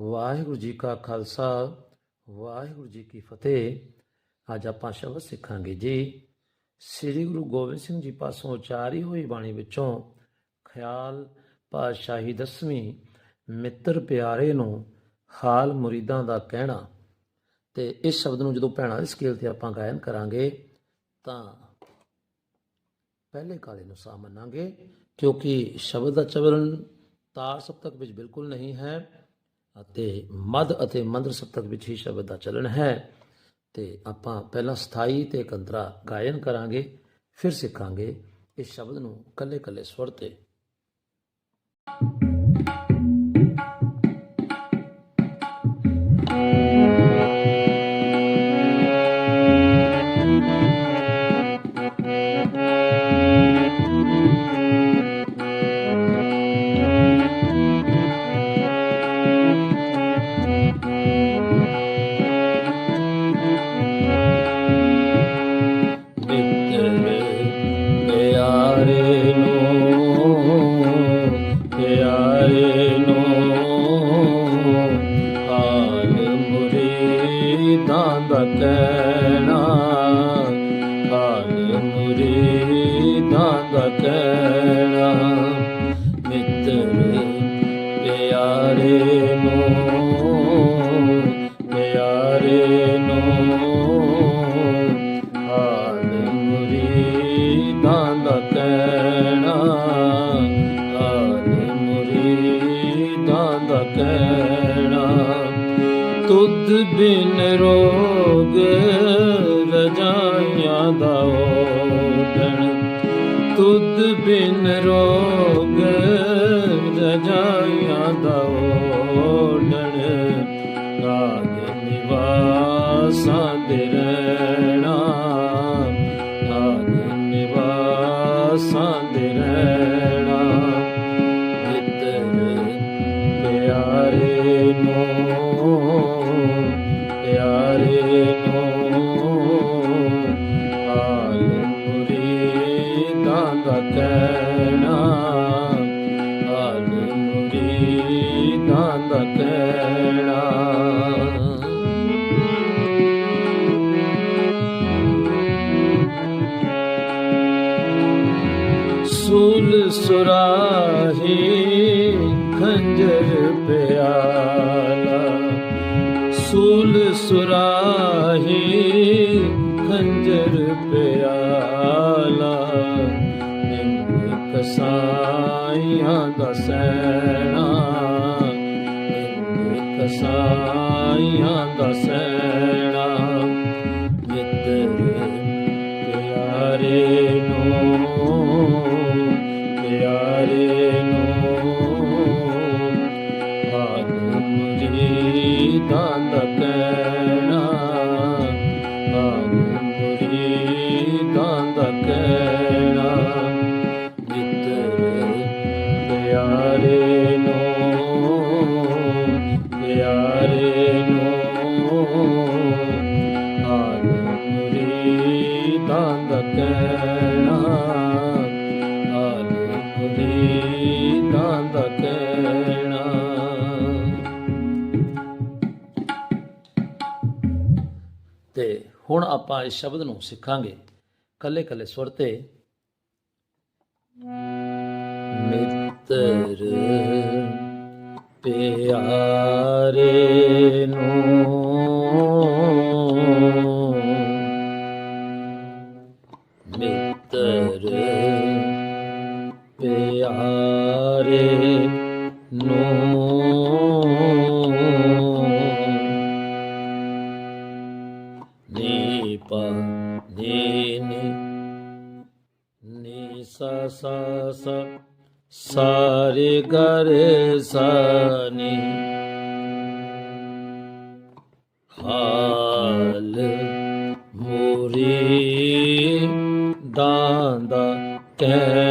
ਵਾਹਿਗੁਰੂ ਜੀ ਕਾ ਖਾਲਸਾ, ਵਾਹਿਗੁਰੂ ਜੀ ਕੀ ਫਤਿਹ। ਅੱਜ ਆਪਾਂ ਸ਼ਬਦ ਸਿੱਖਾਂਗੇ ਜੀ। ਸ੍ਰੀ ਗੁਰੂ ਗੋਬਿੰਦ ਸਿੰਘ ਜੀ ਪਾਸੋਂ ਉਚਾਰੀ ਹੋਈ ਬਾਣੀ ਵਿੱਚੋਂ ਖਿਆਲ ਪਾਤਸ਼ਾਹੀ ਦਸਵੀਂ, ਮਿੱਤਰ ਪਿਆਰੇ ਨੂੰ ਹਾਲ ਮੁਰੀਦਾਂ ਦਾ ਕਹਿਣਾ। ਤੇ ਇਸ ਸ਼ਬਦ ਨੂੰ ਜਦੋਂ ਭੈਣਾਂ ਦੇ ਸਕੇਲ ਤੇ ਆਪਾਂ ਗਾਇਨ ਕਰਾਂਗੇ, ਤਾਂ ਪਹਿਲੇ ਕਾਲੇ ਨੂੰ ਸਾਹ ਮੰਨਾਂਗੇ, ਕਿਉਂਕਿ ਸ਼ਬਦ ਦਾ ਚਵਰਨ ਤਾਰ ਸਭ ਸਪਤਕ ਵਿੱਚ ਬਿਲਕੁਲ ਨਹੀਂ ਹੈ। ਅਤੇ ਮਦ ਅਤੇ ਮੰਦਰ ਸਪਤਕ ਵਿੱਚ ਹੀ ਸ਼ਬਦ ਦਾ ਚਲਨ ਹੈ। ਤੇ ਆਪਾਂ ਪਹਿਲਾਂ ਸਥਾਈ ਤੇ ਕੰਤਰਾ ਗਾਇਨ ਕਰਾਂਗੇ, ਫਿਰ ਸਿੱਖਾਂਗੇ ਇਸ ਸ਼ਬਦ ਨੂੰ ਕੱਲੇ ਕੱਲੇ ਸਵਰ ਤੇ। ਨੂੰ ਪਿਆਰੇ ਨੂੰ, ਹਾਲ ਮੁਰੀਦਾਂ ਦਾ ਕਹਿਣਾ ਹਾਲ ਮੁਰੀਦਾਂ ਦਾ ਕਹਿਣਾ ਤੁਧ ਬਿਨ ਰੋਗ ਰਜਾਈਆਂ ਦਾ ਓਢਣ ਤੁਧ ਬਿਨ ਰੋਗ ਰਜਾਈਆਂ ਦਾ ਓਢਣ Sunday. ਸੁਰਾਹੀ ਖੰਜਰ ਪਿਆਲਾ। ਸੂਲ ਸੁਰਾਹੀ ਖੰਜਰ ਪਿਆਲਾ। ਨਿੰਮ ਕਸਾਈਆਂ ਦਾ ਸੈਣਾ ਨਿੰਮ ਕਸਾਈਆਂ ਤੇ ਹੁਣ ਆਪਾਂ ਇਸ ਸ਼ਬਦ ਨੂੰ ਸਿੱਖਾਂਗੇ। ਕੱਲੇ ਕੱਲੇ ਸੁਰ ਤੇ। ਮਿੱਤਰ ਪਿਆਰੇ ਨੂੰ නිපන්නේනෙ නිසසස සරිගරසනි හාල මුරී දාන්ද කෑ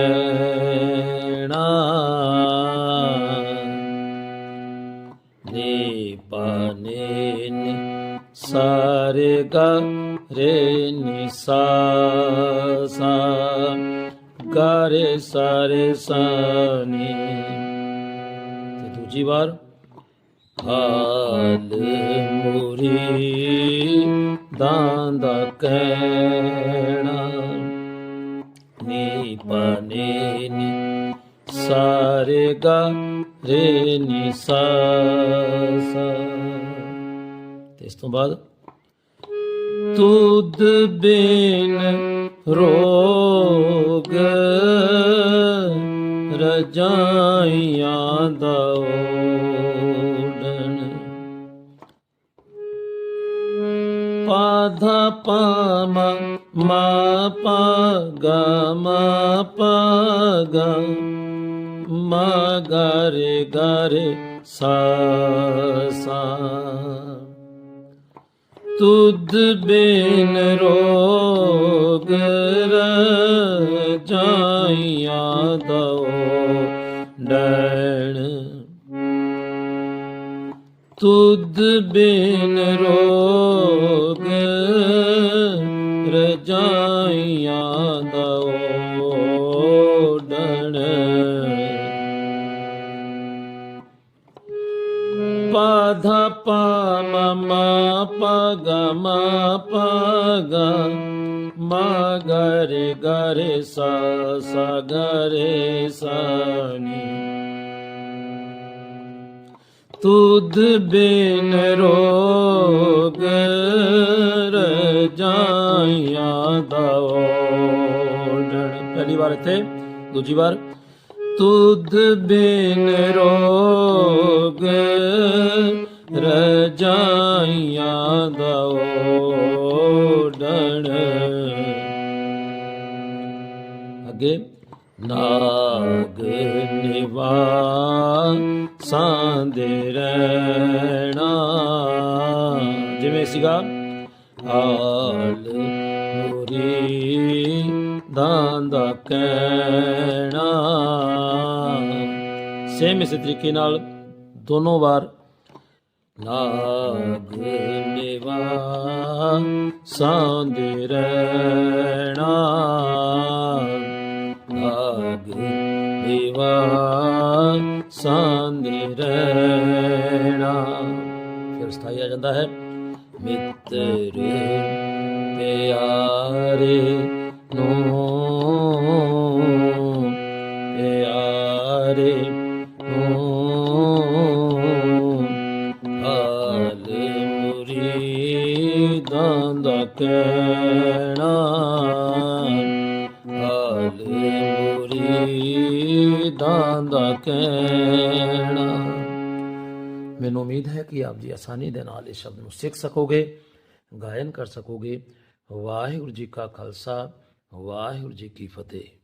ਰੇ ਨੀ ਸਾ ਸਾ ਗਾ ਰੇ ਸਾਰੇ ਸਾ ਨੀ ਤੇ ਦੂਜੀ ਵਾਰ, ਹਾਲ ਮੁਰੀ ਦਾੰਦਾ ਕਹਿਣਾ। ਨੀ ਪਾਨੇ ਨੀ ਸਾਰੇ ਗਾ ਰੇ ਨੀ ਸਾ ਸਾ ਇਸ ਤੋਂ ਬਾਅਦ तुद बिन रोग सुधीनग रजा पाध मा पगमा पग म सा। ਤੁਧ ਬੇਨ ਰੋਗ ਰਜਾਈਆਂ ਦਓ। ਡੈਣ ਤੁਧ ਬਿਨ ਰੋਗ ਰਜਾਈਆਂ ਦਓ। ਡਣ ਪਾਧਾ ਪਾ ਮਾ ਪਾ ਗਾ ਮਾ ਪਾ ਗਾ ਮਾ ਗਰੇ ਗਰੇ ਸਾ ਸਾ ਗਰੇ ਸਾਨੀ ਤੁਧ ਬਿਨ ਰੋਗ ਰਜਾਈਆਂ ਦਾ ਓੜਣ ਪਹਿਲੀ ਵਾਰ ਇੱਥੇ ਦੂਜੀ ਵਾਰ ਤੁਧ ਬਿਨ ਰੋਗ ਰਜਾਈਆਂ ਦਾ ਓੜਣ ਅੱਗੇ, ਨਾਗ ਨਿਵਾ ਸਾਂਦੇ ਰਹਿਣਾ। ਜਿਵੇਂ ਸੀਗਾ, ਆਲ ਮੁਰੀ ਦਾੰਦਾ ਕਹਿਣਾ। ਸੇਮ ਇਸੇ ਤਰੀਕੇ ਨਾਲ ਦੋਨੋਂ ਵਾਰ ਨਾਗ ਨਿਵਾ ਸਾਂਦੇ ਰਹਿਣਾ। ਨਾਗ ਨਿਵਾ ਸਾਂਦੇ ਰਹਿਣਾ। ਫਿਰ ਸਥਾਈ ਆ ਜਾਂਦਾ ਹੈ ਮਿੱਤਰ ਮੁਰੀਦਾਂ ਦਾ ਕਹਿਣਾ। ਮੈਨੂੰ ਉਮੀਦ ਹੈ ਕਿ ਆਪ ਜੀ ਆਸਾਨੀ ਦੇ ਨਾਲ ਇਸ ਸ਼ਬਦ ਨੂੰ ਸਿੱਖ ਸਕੋਗੇ, ਗਾਇਨ ਕਰ ਸਕੋਗੇ। ਵਾਹਿਗੁਰੂ ਜੀ ਕਾ ਖਾਲਸਾ, ਵਾਹਿਗੁਰੂ ਜੀ ਕੀ ਫਤਿਹ।